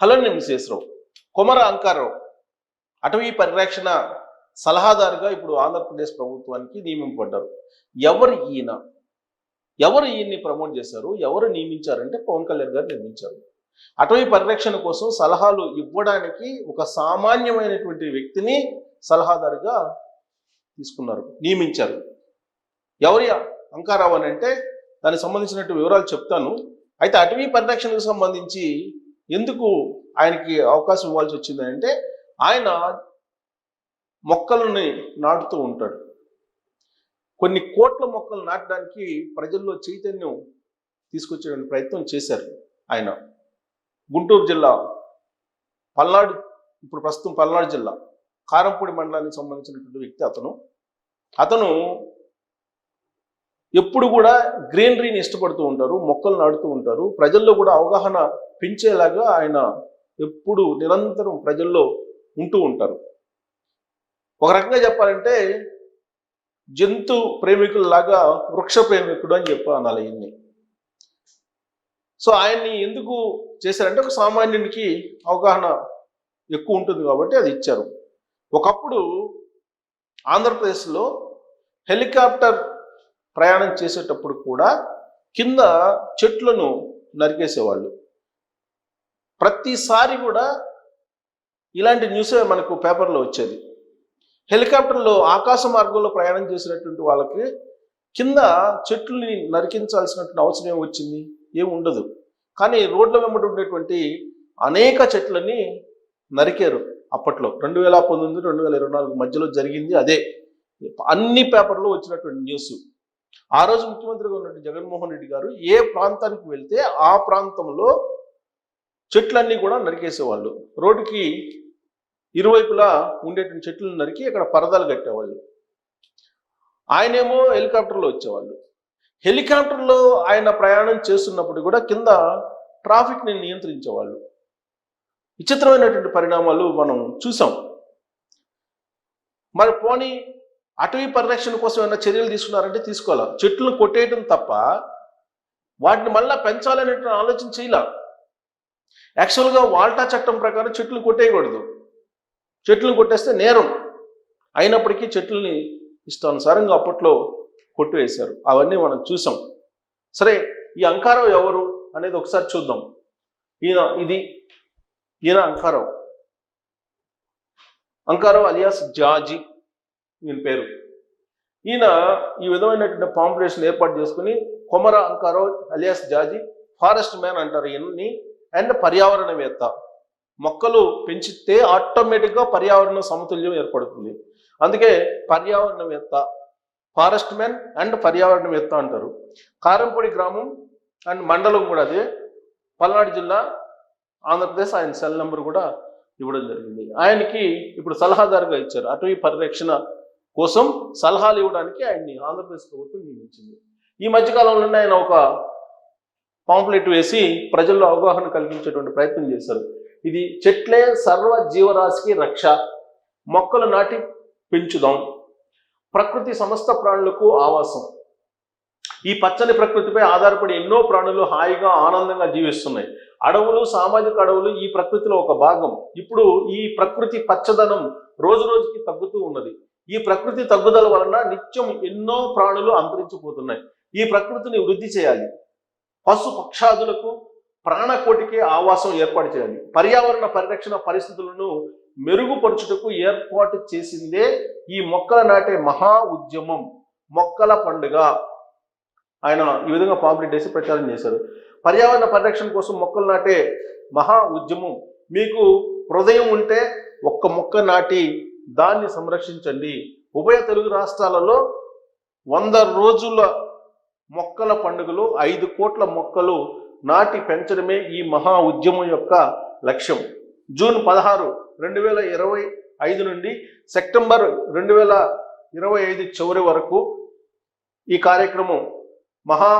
Hello నేను విశ్వేశ్వరరావు కొమర అంకారావు. అటవీ పరిరక్షణ సలహాదారుగా ఇప్పుడు ఆంధ్రప్రదేశ్ ప్రభుత్వానికి నియమింపబడ్డారు. ఎవరు ఈయన? ఎవరు ఈయన్ని ప్రమోట్ చేశారు? ఎవరు నియమించారంటే పవన్ కళ్యాణ్ గారు నియమించారు అటవీ పరిరక్షణ కోసం సలహాలు ఇవ్వడానికి ఒక సామాన్యమైనటువంటి వ్యక్తిని సలహాదారుగా తీసుకున్నారు. నియమించారు. ఎవరి అంకారావు అని అంటే దానికి సంబంధించినట్టు వివరాలు చెప్తాను. అయితే అటవీ పరిరక్షణకు సంబంధించి ఎందుకు ఆయనకి అవకాశం ఇవ్వాల్సి వచ్చింది అంటే ఆయన మొక్కలని నాటుతూ ఉంటాడు. కొన్ని కోట్ల మొక్కలు నాటడానికి ప్రజల్లో చైతన్యం తీసుకొచ్చే ప్రయత్నం చేశారు ఆయన. గుంటూరు జిల్లా పల్నాడు ఇప్పుడు ప్రస్తుతం పల్నాడు జిల్లా కారంపూడి మండలానికి సంబంధించినటువంటి వ్యక్తి అతను. అతను ఎప్పుడు కూడా గ్రీనరీని ఇష్టపడుతూ ఉంటారు మొక్కలు నాటుతూ ఉంటారు. ప్రజల్లో కూడా అవగాహన పెంచేలాగా ఆయన ఎప్పుడు నిరంతరం ప్రజల్లో ఉంటూ ఉంటారు. ఒక రకంగా చెప్పాలంటే జంతు ప్రేమికుల్లాగా వృక్ష ప్రేమికుడు అని చెప్పి అనాలి ఈయన్ని సో ఆయన్ని ఎందుకు చేశారంటే ఒక సామాన్యునికి అవగాహన ఎక్కువ ఉంటుంది కాబట్టి అది ఇచ్చారు. ఒకప్పుడు ఆంధ్రప్రదేశ్లో హెలికాప్టర్ ప్రయాణం చేసేటప్పుడు కూడా కింద చెట్లను నరికేసేవాళ్ళు. ప్రతిసారి కూడా ఇలాంటి న్యూసే మనకు పేపర్లో వచ్చేది. హెలికాప్టర్లో ఆకాశ మార్గంలో ప్రయాణం చేసినటువంటి వాళ్ళకి కింద చెట్లని నరికించాల్సినటువంటి అవసరం ఏమి వచ్చింది? ఏమి ఉండదు. కానీ రోడ్ల వెంబడి ఉండేటువంటి అనేక చెట్లని నరికారు అప్పట్లో. రెండు వేల పంతొమ్మిది రెండు వేల ఇరవై నాలుగు మధ్యలో జరిగింది అదే. అన్ని పేపర్లో వచ్చినటువంటి న్యూస్. ఆ రోజు ముఖ్యమంత్రిగా ఉన్నటువంటి జగన్మోహన్ రెడ్డి గారు ఏ ప్రాంతానికి వెళ్తే ఆ ప్రాంతంలో చెట్లన్నీ కూడా నరికేసేవాళ్ళు. రోడ్డుకి ఇరువైపులా ఉండేటువంటి చెట్లను నరికి అక్కడ పరదాలు కట్టేవాళ్ళు. ఆయనేమో హెలికాప్టర్లో వచ్చేవాళ్ళు. హెలికాప్టర్లో ఆయన ప్రయాణం చేస్తున్నప్పుడు కూడా కింద ట్రాఫిక్ని నియంత్రించేవాళ్ళు. విచిత్రమైనటువంటి పరిణామాలు మనం చూసాం. మరి పోనీ అటవీ పరిరక్షణ కోసం ఏమైనా చర్యలు తీసుకున్నారంటే తీసుకోవాలా. చెట్లను కొట్టేయడం తప్ప వాటిని మళ్ళా పెంచాలనేటువంటి ఆలోచన చేయాల. యాక్చువల్గా వాల్టా చట్టం ప్రకారం చెట్లు కొట్టేయకూడదు. చెట్లను కొట్టేస్తే నేరం. అయినప్పటికీ చెట్లని ఇష్టానుసారంగా అప్పట్లో కొట్టివేశారు. అవన్నీ మనం చూసాం. సరే ఈ అంకారం ఎవరు అనేది ఒకసారి చూద్దాం. ఈయన ఇది ఈయన అంకారం అంకారం అలియాస్ జాజీ. ఈయన పేరు. ఈయన ఈ విధమైనటువంటి పాంపులేషన్ ఏర్పాటు చేసుకుని Komara Ankarao alias Jaji forest man అంటారు ఈయన్ని అండ్ పర్యావరణవేత్త. మొక్కలు పెంచితే ఆటోమేటిక్గా పర్యావరణ సమతుల్యం ఏర్పడుతుంది. అందుకే పర్యావరణవేత్త ఫారెస్ట్ మ్యాన్ అండ్ పర్యావరణవేత్త అంటారు. కారంపొడి గ్రామం అండ్ మండలం కూడా అదే. పల్నాడు జిల్లా ఆంధ్రప్రదేశ్ ఆయన సెల్ నెంబర్ కూడా ఇవ్వడం జరిగింది. ఆయనకి ఇప్పుడు సలహాదారుగా ఇచ్చారు. అటవీ పరిరక్షణ కోసం సలహాలు ఇవ్వడానికి ఆయన్ని ఆంధ్రప్రదేశ్ ప్రభుత్వం నియమించింది. ఈ మధ్యకాలంలోనే ఆయన ఒక పాంప్లెట్ వేసి ప్రజల్లో అవగాహన కలిగించేటువంటి ప్రయత్నం చేశారు. ఇది చెట్లే సర్వ జీవరాశికి రక్ష మొక్కలు నాటి పెంచుదాం ప్రకృతి సమస్త ప్రాణులకు ఆవాసం. ఈ పచ్చని ప్రకృతిపై ఆధారపడి ఎన్నో ప్రాణులు హాయిగా ఆనందంగా జీవిస్తున్నాయి. అడవులు సామాజిక అడవులు ఈ ప్రకృతిలో ఒక భాగం. ఇప్పుడు ఈ ప్రకృతి పచ్చదనం రోజు రోజుకి తగ్గుతూ ఉన్నది. ఈ ప్రకృతి తగ్గుదల వలన నిత్యం ఎన్నో ప్రాణులు అంతరించిపోతున్నాయి. ఈ ప్రకృతిని వృద్ధి చేయాలి. పశు పక్షాదులకు ప్రాణకోటికి ఆవాసం ఏర్పాటు చేయాలి. పర్యావరణ పరిరక్షణ పరిస్థితులను మెరుగుపరచుటకు ఏర్పాటు చేసిందే ఈ మొక్కల నాటే మహా ఉద్యమం. మొక్కల పండుగ. ఆయన ఈ విధంగా పాంప్లెట్ వేసి ప్రచారం చేశారు. పర్యావరణ పరిరక్షణ కోసం మొక్కలు నాటే మహా ఉద్యమం. మీకు హృదయం ఉంటే ఒక్క మొక్క నాటి దాన్ని సంరక్షించండి. ఉభయ తెలుగు రాష్ట్రాలలో వంద రోజుల మొక్కల పండుగలు ఐదు కోట్ల మొక్కలు నాటి పెంచడమే ఈ మహా ఉద్యమం యొక్క లక్ష్యం. జూన్ పదహారు రెండు వేల ఇరవై ఐదు నుండి సెప్టెంబర్ రెండు వేల ఇరవై ఐదు చివరి వరకు ఈ కార్యక్రమం మహా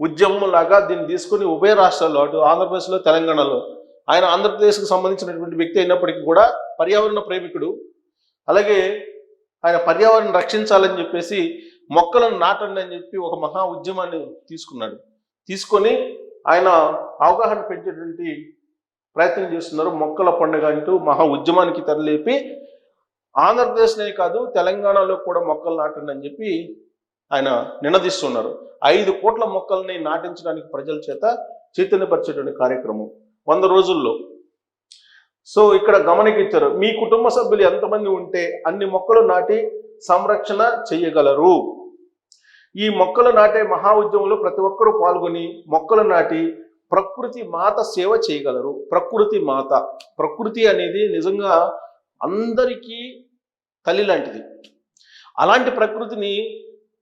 ఉద్యమం లాగా దీన్ని తీసుకుని ఉభయ రాష్ట్రాల్లో అటు ఆంధ్రప్రదేశ్లో తెలంగాణలో. ఆయన ఆంధ్రప్రదేశ్కు సంబంధించినటువంటి వ్యక్తి అయినప్పటికీ కూడా పర్యావరణ ప్రేమికుడు. అలాగే ఆయన పర్యావరణం రక్షించాలని చెప్పేసి మొక్కలను నాటండి అని చెప్పి ఒక మహా ఉద్యమాన్ని తీసుకున్నాడు. తీసుకొని ఆయన అవగాహన పెంచేటువంటి ప్రయత్నం చేస్తున్నారు. మొక్కల పండుగ అంటూ మహా ఉద్యమానికి తెరలేపి ఆంధ్రప్రదేశ్నే కాదు తెలంగాణలో కూడా మొక్కలు నాటండి అని చెప్పి ఆయన నినదిస్తున్నారు. ఐదు కోట్ల మొక్కల్ని నాటించడానికి ప్రజల చేత చైతన్యపరిచేటువంటి కార్యక్రమం. వంద రోజుల్లో సో ఇక్కడ గమనికించారు. మీ కుటుంబ సభ్యులు ఎంతమంది ఉంటే అన్ని మొక్కలు నాటి సంరక్షణ చేయగలరు ఈ మొక్కలు నాటే మహా ఉద్యమంలో ప్రతి ఒక్కరూ పాల్గొని మొక్కలు నాటి ప్రకృతి మాత సేవ చేయగలరు. ప్రకృతి మాత. ప్రకృతి అనేది నిజంగా అందరికీ తల్లి లాంటిది. అలాంటి ప్రకృతిని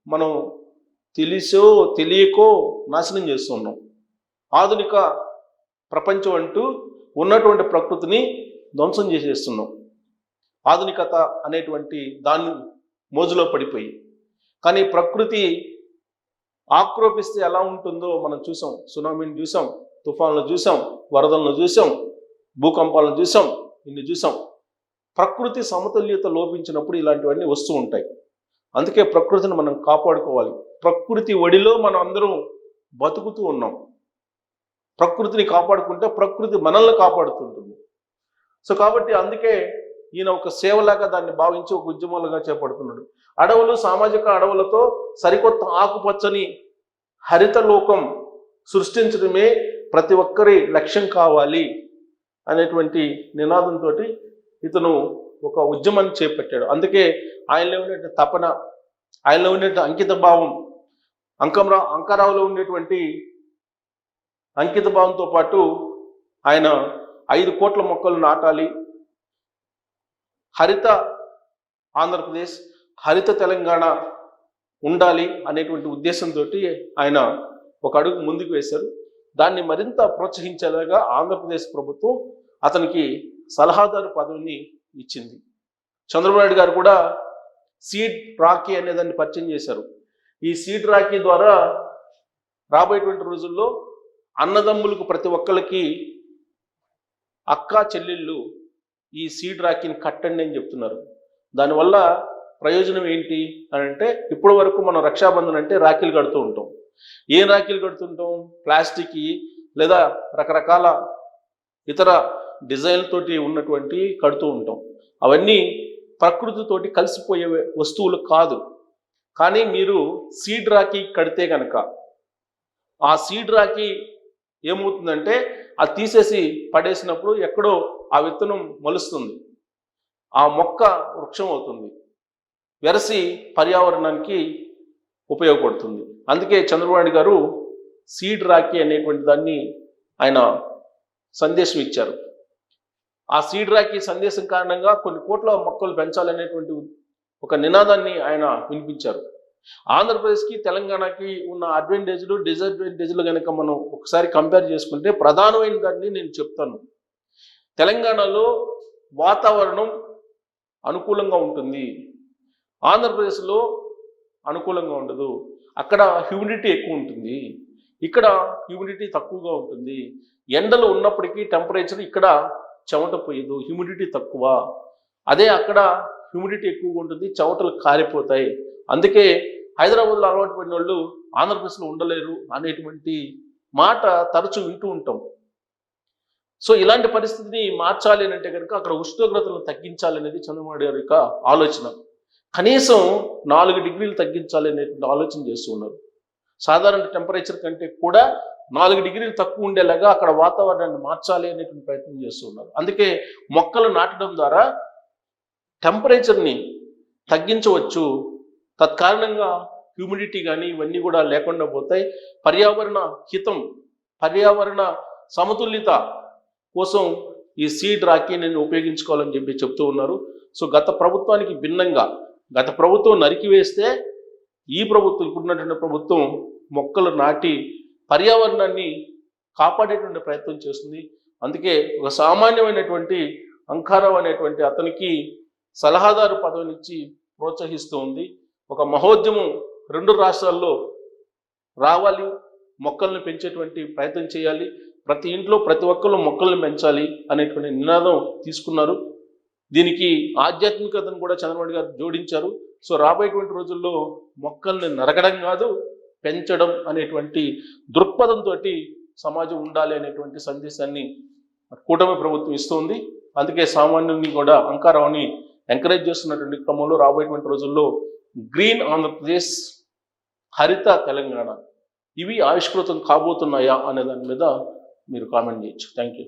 మనం తెలిసో తెలియకో నాశనం చేస్తున్నాం ఆధునిక ప్రపంచం అంటూ ఉన్నటువంటి ప్రకృతిని ధ్వంసం చేసేస్తున్నాం. ఆధునికత అనేటువంటి దాన్ని మోజులో పడిపోయి. కానీ ప్రకృతి ఆక్రోపిస్తే ఎలా ఉంటుందో మనం చూసాం. సునామీని చూసాం తుఫాన్లు చూసాం వరదలను చూసాం భూకంపాలను చూసాం ఇన్ని చూసాం. ప్రకృతి సమతుల్యత లోపించినప్పుడు ఇలాంటివన్నీ వస్తూ ఉంటాయి. అందుకే ప్రకృతిని మనం కాపాడుకోవాలి. ప్రకృతి ఒడిలో మనం అందరం బతుకుతూ ఉన్నాం. ప్రకృతిని కాపాడుకుంటే ప్రకృతి మనల్ని కాపాడుతుంటుంది. సో కాబట్టి అందుకే ఈయన ఒక సేవలాగా దాన్ని భావించి ఒక ఉద్యమాలుగా చేపడుతున్నాడు. అడవులు సామాజిక అడవులతో సరికొత్త ఆకుపచ్చని హరిత లోకం సృష్టించడమే ప్రతి ఒక్కరి లక్ష్యం కావాలి అనేటువంటి నినాదంతో ఇతను ఒక ఉద్యమాన్ని చేపట్టాడు. అందుకే ఆయనలో ఉండే తపన ఆయనలో ఉండే అంకిత భావం అంకమరా అంకారావులో ఉండేటువంటి అంకిత భావంతో పాటు ఆయన ఐదు కోట్ల మొక్కలు నాటాలి. హరిత ఆంధ్రప్రదేశ్ హరిత తెలంగాణ ఉండాలి అనేటువంటి ఉద్దేశంతో ఆయన ఒక అడుగు ముందుకు వేశారు. దాన్ని మరింత ప్రోత్సహించేలాగా ఆంధ్రప్రదేశ్ ప్రభుత్వం అతనికి సలహాదారు పదవిని ఇచ్చింది. చంద్రబాబు నాయుడు గారు కూడా సీడ్ రాకీ అనే దాన్ని పరిచయం చేశారు. ఈ సీడ్ రాకీ ద్వారా రాబోయేటువంటి రోజుల్లో అన్నదమ్ములకు ప్రతి ఒక్కరికి అక్క చెల్లెళ్ళు ఈ సీడ్ రాఖీని కట్టండి అని చెప్తున్నారు. దానివల్ల ప్రయోజనం ఏంటి అని అంటే ఇప్పటి వరకు మనం రక్షాబంధన్ అంటే రాఖీలు కడుతూ ఉంటాం. ఏం రాఖీలు కడుతుంటాం? ప్లాస్టిక్ లేదా రకరకాల ఇతర డిజైన్లతోటి ఉన్నటువంటి కడుతూ ఉంటాం. అవన్నీ ప్రకృతితోటి కలిసిపోయే వస్తువులు కాదు. కానీ మీరు సీడ్ రాఖీ కడితే కనుక ఆ సీడ్ రాఖీ ఏమవుతుందంటే అది తీసేసి పడేసినప్పుడు ఎక్కడో ఆ విత్తనం మొలుస్తుంది. ఆ మొక్క వృక్షం అవుతుంది. వెరసి పర్యావరణానికి ఉపయోగపడుతుంది. అందుకే చంద్రబాబు గారు సీడ్ రాఖీ అనేటువంటి దాన్ని ఆయన సందేశం ఇచ్చారు. ఆ సీడ్ రాఖీ సందేశం కారణంగా కొన్ని కోట్ల మొక్కలు పెంచాలనేటువంటి ఒక నినాదాన్ని ఆయన వినిపించారు. ఆంధ్రప్రదేశ్కి తెలంగాణకి ఉన్న అడ్వాంటేజ్లు డిసడ్వాంటేజ్లు కనుక మనం ఒకసారి కంపేర్ చేసుకుంటే ప్రధానమైన దాన్ని నేను చెప్తాను. తెలంగాణలో వాతావరణం అనుకూలంగా ఉంటుంది. ఆంధ్రప్రదేశ్లో అనుకూలంగా ఉండదు. అక్కడ హ్యూమిడిటీ ఎక్కువ ఉంటుంది. ఇక్కడ హ్యూమిడిటీ తక్కువగా ఉంటుంది. ఎండలు ఉన్నప్పటికీ టెంపరేచర్ ఇక్కడ చెమట పోయదు. హ్యూమిడిటీ తక్కువ. అదే అక్కడ హ్యూమిడిటీ ఎక్కువగా ఉంటుంది. చెమటలు కారిపోతాయి. అందుకే హైదరాబాద్లో అలవాటు పడిన వాళ్ళు ఆంధ్రప్రదేశ్లో ఉండలేరు అనేటువంటి మాట తరచూ వింటూ ఉంటాం. సో ఇలాంటి పరిస్థితిని మార్చాలి అని అంటే కనుక అక్కడ ఉష్ణోగ్రతలను తగ్గించాలి అనేది చంద్రబాబు గారి యొక్క ఆలోచన. కనీసం నాలుగు డిగ్రీలు తగ్గించాలి అనేటువంటి ఆలోచన చేస్తూ ఉన్నారు. సాధారణ టెంపరేచర్ కంటే కూడా నాలుగు డిగ్రీలు తక్కువ ఉండేలాగా అక్కడ వాతావరణాన్ని మార్చాలి అనేటువంటి ప్రయత్నం చేస్తూ ఉన్నారు. అందుకే మొక్కలు నాటడం ద్వారా టెంపరేచర్ని తగ్గించవచ్చు తత్కారణంగా హ్యూమిడిటీ కానీ ఇవన్నీ కూడా లేకుండా పోతాయి. పర్యావరణ హితం పర్యావరణ సమతుల్యత కోసం ఈ సీడ్ రాకీ నేను ఉపయోగించుకోవాలని చెప్పి చెప్తూ ఉన్నారు. సో గత ప్రభుత్వానికి భిన్నంగా గత ప్రభుత్వం నరికివేస్తే ఈ ప్రభుత్వం ఇప్పుడున్నటువంటి ప్రభుత్వం మొక్కలు నాటి పర్యావరణాన్ని కాపాడేటువంటి ప్రయత్నం చేస్తుంది. అందుకే ఒక సామాన్యమైనటువంటి అంకారం అనేటువంటి అతనికి సలహాదారు పదవినిచ్చి ప్రోత్సహిస్తూ ఉంది. ఒక మహోద్యమం రెండు రాష్ట్రాల్లో రావాలి మొక్కల్ని పెంచేటువంటి ప్రయత్నం చేయాలి ప్రతి ఇంట్లో ప్రతి ఒక్కళ్ళు మొక్కల్ని పెంచాలి అనేటువంటి నినాదం తీసుకున్నారు. దీనికి ఆధ్యాత్మికతను కూడా చంద్రబాబు గారు జోడించారు. సో రాబోయేటువంటి రోజుల్లో మొక్కల్ని నరకడం కాదు పెంచడం అనేటువంటి దృక్పథంతో సమాజం ఉండాలి అనేటువంటి సందేశాన్ని కూటమి ప్రభుత్వం ఇస్తుంది. అందుకే సామాన్యుని కూడా అంకారావుని ఎంకరేజ్ చేస్తున్నటువంటి క్రమంలో రాబోయేటువంటి రోజుల్లో గ్రీన్ ఆంధ్రప్రదేశ్ హరిత తెలంగాణ. ఇవి ఆవిష్కృతం కాబోతున్నాయా అనే దాని మీద మీరు కామెంట్ చేయొచ్చు. Thank you